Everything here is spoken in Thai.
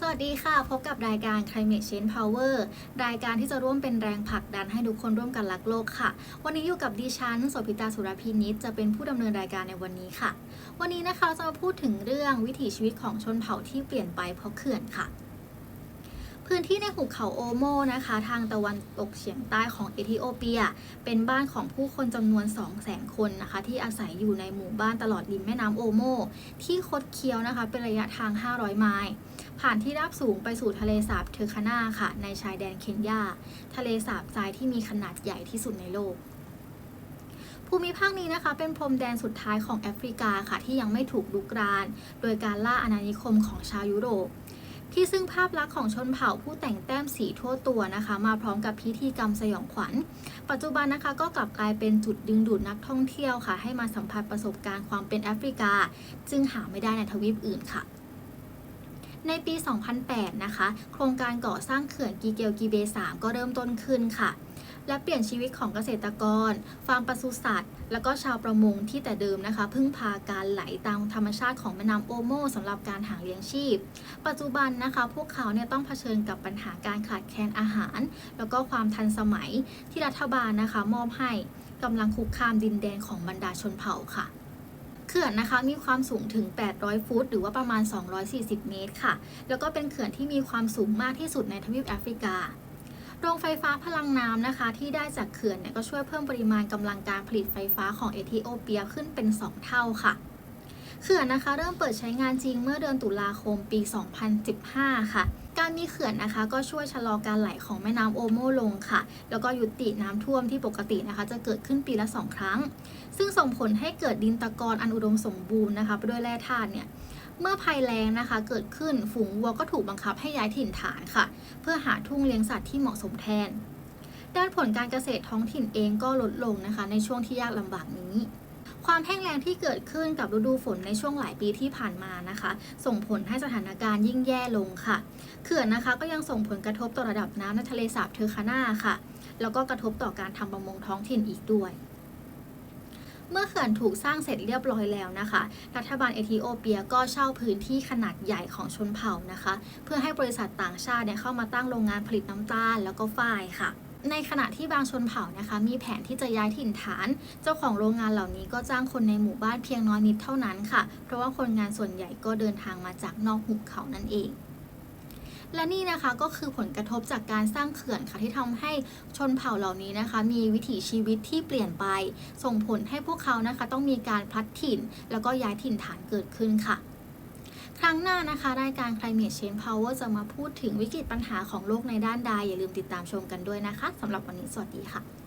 สวัสดีค่ะ พบกับรายการ Climate Change Power รายการที่จะร่วมเป็นแรงผลักดันให้ทุกคนร่วมกันรักโลกค่ะ วันนี้อยู่กับดิฉันโสภิตาสุรพินิจจะเป็นผู้ดำเนินรายการในวันนี้ค่ะ วันนี้นะคะเราจะมาพูดถึงเรื่องวิถีชีวิตของชนเผ่าที่เปลี่ยนไปเพราะเขื่อนค่ะ พื้นที่ในหุบเขาโอโมนะคะ ทางตะวันตกเฉียงใต้ของเอธิโอเปีย เป็นบ้านของผู้คนจำนวน 200,000คนนะคะ ที่อาศัยอยู่ในหมู่บ้านตลอดริมแม่น้ำโอโม ที่คดเคี้ยวนะคะ เป็นระยะทาง 500 ไมล์ผ่านที่ราบสูงไปสู่ทะเลสาบเทอร์คานาค่ะ ในชายแดนเคนยา ทะเลสาบทรายที่มีขนาดใหญ่ที่สุดในโลก ภูมิภาคนี้นะคะ เป็นพรมแดนสุดท้ายของแอฟริกาค่ะ ที่ยังไม่ถูกลุกราน โดยการล่าอาณานิคมของชาวยุโรป ที่ซึ่งภาพลักษณ์ของชนเผ่าผู้แต่งแต้มสีทั่วตัวนะคะ มาพร้อมกับพิธีกรรมสยองขวัญ ปัจจุบันนะคะก็กลับกลายเป็นจุดดึงดูดนักท่องเที่ยวค่ะ ให้มาสัมผัสประสบการณ์ความเป็นแอฟริกา จึงหาไม่ได้ในทวีปอื่นค่ะ ในปี 2008 นะคะ โครงการก่อสร้างเขื่อนกีเกลกีเบ3ก็เริ่มต้นขึ้นค่ะ และเปลี่ยนชีวิตของเกษตรกร ฟาร์มปศุสัตว์ แล้วก็ชาวประมงที่แต่เดิมนะคะ พึ่งพาการไหลตามธรรมชาติของแม่น้ำโอโมสำหรับการหาเลี้ยงชีพ ปัจจุบันนะคะ พวกเขาเนี่ยต้องเผชิญกับปัญหาการขาดแคลนอาหาร แล้วก็ความทันสมัยที่รัฐบาลนะคะ มอบให้กำลังคุกคามดินแดนของบรรดาชนเผ่าค่ะ เขื่อนนะคะมีความสูงถึง 800 ฟุต หรือว่าประมาณ 240 เมตรค่ะ แล้วก็เป็นเขื่อนที่มีความสูงมากที่สุดในทวีปแอฟริกา โรงไฟฟ้าพลังน้ำนะคะ ที่ได้จากเขื่อนเนี่ยก็ช่วยเพิ่มปริมาณกำลังการผลิตไฟฟ้าของเอธิโอเปียขึ้นเป็น 2 เท่าค่ะ เขื่อนนะคะเริ่มเปิดใช้งานจริงเมื่อเดือนตุลาคมปี 2015 ค่ะ การมีเขื่อนนะคะ ก็ช่วยชะลอการไหลของแม่น้ำโอโมลงค่ะ แล้วก็ยุติน้ำท่วมที่ปกตินะคะ จะเกิดขึ้นปีละ2ครั้ง ซึ่งส่งผลให้เกิดดินตะกอนอันอุดมสมบูรณ์นะคะไปด้วยแร่ธาตุเนี่ยเมื่อภัยแล้งนะคะ เกิดขึ้นฝูงวัวก็ถูกบังคับให้ย้ายถิ่นฐานค่ะ เพื่อหาทุ่งเลี้ยงสัตว์ที่เหมาะสมแทน ด้านผลการเกษตรท้องถิ่นเองก็ลดลงนะคะ ในช่วงที่ยากลำบากนี้ ความแห้งแล้งที่เกิดขึ้นกับฤดูฝนในช่วงหลายปีที่ผ่านมานะคะ ส่งผลให้สถานการณ์ยิ่งแย่ลงค่ะ เขื่อนนะคะก็ยังส่งผลกระทบต่อระดับน้ำในทะเลสาบเทอร์คานาค่ะ แล้วก็กระทบต่อการทำประมงท้องถิ่นอีกด้วยเมื่อเขื่อนถูกสร้างเสร็จเรียบร้อยแล้วนะคะ รัฐบาลเอธิโอเปียก็เช่าพื้นที่ขนาดใหญ่ของชนเผ่านะคะ เพื่อให้บริษัทต่างชาติเนี่ยเข้ามาตั้งโรงงานผลิตน้ำตาลแล้วก็ฝ้ายค่ะ ในขณะที่บางชนเผ่านะคะ มีแผนที่จะย้ายถิ่นฐาน เจ้าของโรงงานเหล่านี้ก็จ้างคนในหมู่บ้านเพียงน้อยนิดเท่านั้นค่ะ เพราะว่าคนงานส่วนใหญ่ก็เดินทางมาจากนอกหุบเขานั่นเองและนี่นะคะก็คือผลกระทบจากการสร้างเขื่อนค่ะที่ทำให้ชนเผ่าเหล่านี้นะคะ มีวิถีชีวิตที่เปลี่ยนไป ส่งผลให้พวกเขานะคะ ต้องมีการพลัดถิ่น แล้วก็ย้ายถิ่นฐานเกิดขึ้นค่ะ ครั้งหน้านะคะ รายการ Climate Change Power จะมาพูดถึงวิกฤตปัญหาของโลกในด้านใดอย่าลืมติดตามชมกันด้วยนะคะสำหรับวันนี้สวัสดีค่ะ